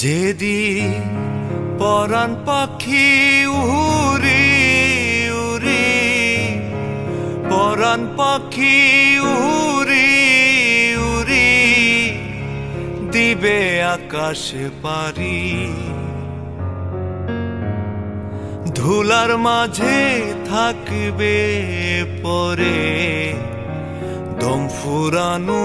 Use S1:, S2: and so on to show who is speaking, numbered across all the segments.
S1: যেদিন পরাণ পাখি উড়ি উড়ি পরাণ পাখি উড়ি উড়ি দিবে আকাশে পারি। ধুলার মাঝে থাকবে পরে দম ফুরানো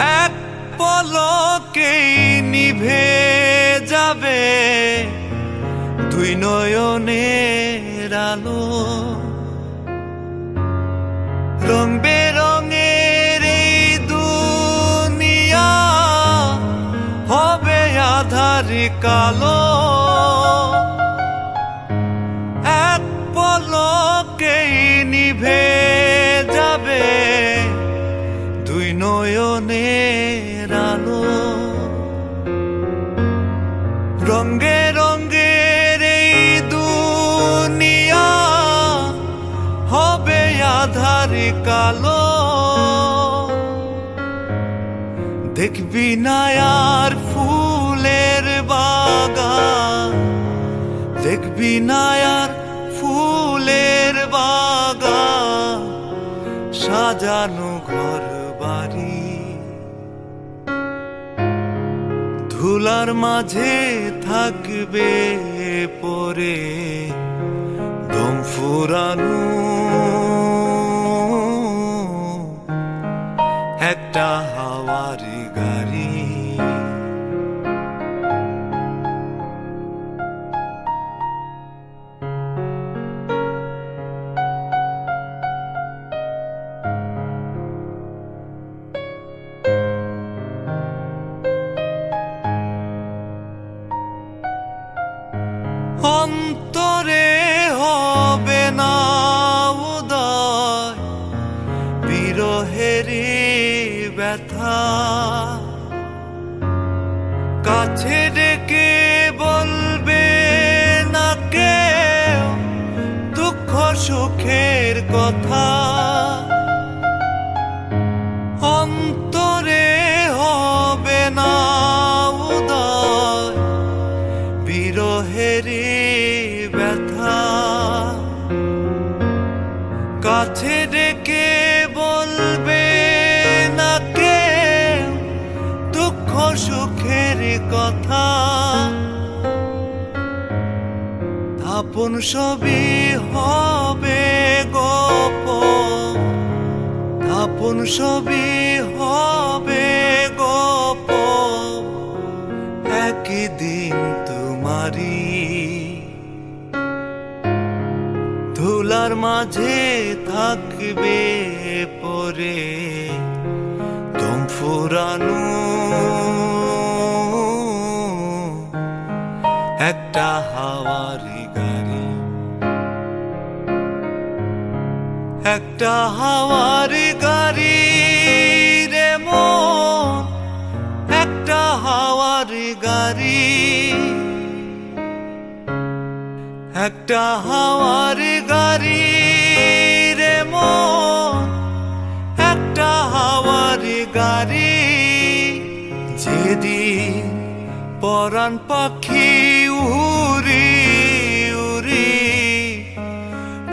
S1: এক পলকেই নিভে যাবে দুই নয়নের আলো। রং বেরঙের এই দুনিয়া হবে আধার কালো। এক পলকেই নিভে নয়নের আলো। রঙ্গে রঙ্গের এই দুনিয়া হবে আধার কালো। দেখবি না আর ফুলের বাগান। দেখবি না আর ফুলের বাগান। সাজানো ঘর ধুলার মাঝে থাকবে পরে দম ফুরানো। একটা অন্তরে হবে না উদয়। বিরহেরি ব্যথা। কাছে ডেকে বলবে না কেউ দুঃখ সুখের কথা। আপন সবই হবে গপ আপন সবই হবে গপ একদিন তোমারি ধুলার মাঝে থাকবে পরে। দম ফুরানো একটা হাওয়ার গাড়ি রে মন, একটা হাওয়ার গাড়ি। একটা হাওয়ার গাড়ি রে মন, একটা হাওয়ার গাড়ি। যেদিন পরাণ পাখি উড়ি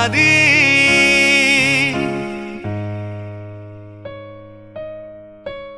S1: একটা হাওয়ার গাড়ি